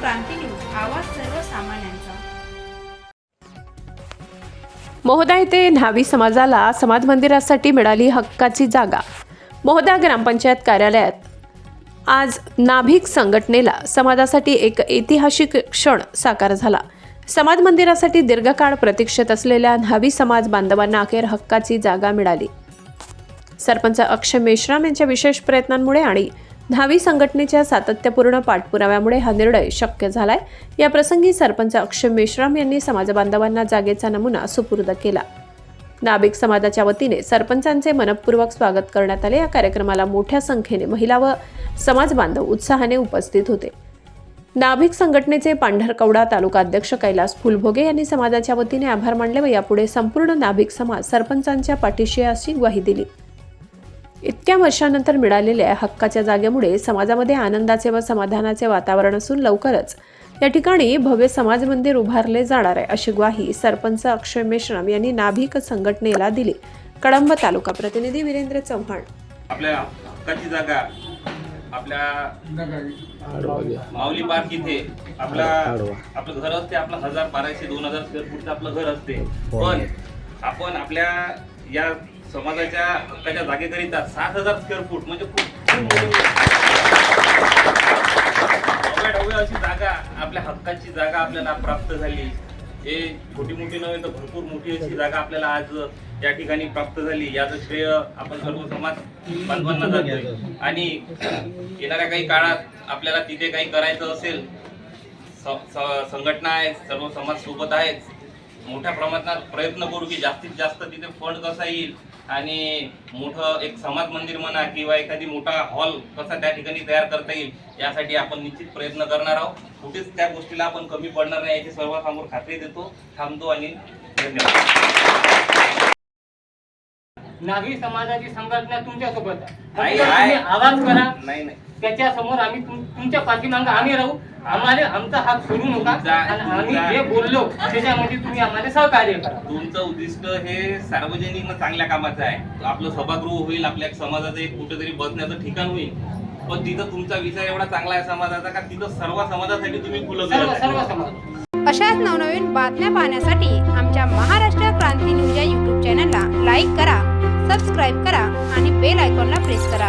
क्रांती news आवाज सर्वसामान्यांचा. येथे न्हावी समाजाला समाज मंदिरासाठी मिळाली हक्काची जागा. मोहदा ग्रामपंचायत कार्यालयात. आज नाभिक संघटनेला समाजासाठी एक ऐतिहासिक क्षण साकार झाला. समाज मंदिरासाठी दीर्घकाळ प्रतीक्षेत असलेल्या न्हावी समाज बांधवांना अखेर हक्काची जागा मिळाली. सरपंच अक्षय मेश्राम यांच्या विशेष प्रयत्नांमुळे आणि धावी संघटनेच्या सातत्यपूर्ण पाठपुराव्यामुळे हा निर्णय शक्य झालाय. याप्रसंगी सरपंच अक्षय मेश्राम यांनी समाजबांधवांना जागेचा नमुना सुपूर्द केला. नाभिक समाजाच्या वतीने सरपंचांचे मनपूर्वक स्वागत करण्यात आले. या कार्यक्रमाला मोठ्या संख्येने महिला व समाज बांधव उत्साहाने उपस्थित होते. नाभिक संघटनेचे पांढरकवडा तालुका अध्यक्ष कैलास फुलभोगे यांनी समाजाच्या वतीने आभार मानले व यापुढे संपूर्ण नाभिक समाज सरपंचांच्या पाठीशी अशी ग्वाही दिली. इतक्या वर्षानंतर मिळालेल्या हक्काच्या जागेमुळे समाजामध्ये आनंदाचे व समाधानाचे वातावरण असून लवकरच या ठिकाणी भव्य समाज मंदिर उभारले जाणार आहे अशी ग्वाही सरपंच अक्षय मेश्राम यांनी नाभिक संघटनेला दिली. कळंब तालुका प्रतिनिधी वीरेंद्र चव्हाण. आपल्या हक्काची जागा आपल्या माऊली पार्क इथे आपला आपलं घर असते आपलं हजार बाराशे दोन हजार स्क्वेअर फूटचं आपलं घर असते. पण आपण आपल्या या समाजाच्या हक्काच्या जागेकरिता सात हजार स्क्वेअर फूट म्हणजे खूप ढवळ्या अशी जागा आपल्या हक्काची जागा आपल्याला प्राप्त झाली. हे छोटी मोठी नव्हे तर भरपूर मोठी अशी जागा आपल्याला आज या ठिकाणी प्राप्त झाली. याचं श्रेय आपण सर्व समाज बांधवांना जातोय. आणि येणाऱ्या काही काळात आपल्याला तिथे काही करायचं असेल संघटना आहे सर्व समाज सोबत आहेत मोठ्या प्रमाणात प्रयत्न करू की जास्तीत जास्त तिथे फंड कसा येईल आणि मोठं एक समाज मंदिर म्हणा किंवा एखादी मोठा हॉल कसा त्या ठिकाणी तयार करता येईल यासाठी आपण निश्चित प्रयत्न करणार आहोत. कुठेच त्या गोष्टीला आपण कमी पडणार नाही याची सर्वांसमोर खात्री देतो. थांबतो आणि धन्यवाद. नागरी समाजाची संघटना तुमच्यासोबत आहे, फक्त आहे. तुम्ही आवाज करा. नाही नाही. त्याच्यासमोर आम्ही तुम- तुमच्या पाठीमागं आम्ही राहू. आम्हाला आमचा हात सोडू नका. आणि आम्ही जा. बोललो त्याच्यामध्ये तुम्ही आम्हाला सहकार्य करा. तुमचं उद्दिष्ट हे सार्वजनिक न चांगल्या कामाचं आहे. आपलं सभागृह होईल आपल्या समाजाचं एक कुठेतरी बसण्याचं ठिकाण होईल. पण तिथं तुमचा विचार एवढा चांगला आहे समाजाचा का तिथं सर्व समाजासाठी तुम्ही खुलं सर्व. समाज अशाच नवनवीन बातम्या पाहण्यासाठी आमच्या महाराष्ट्र क्रांती न्यूज या यूट्यूब चॅनलला लाईक करा सबस्क्राईब करा आणि बेल आयकॉनला प्रेस करा.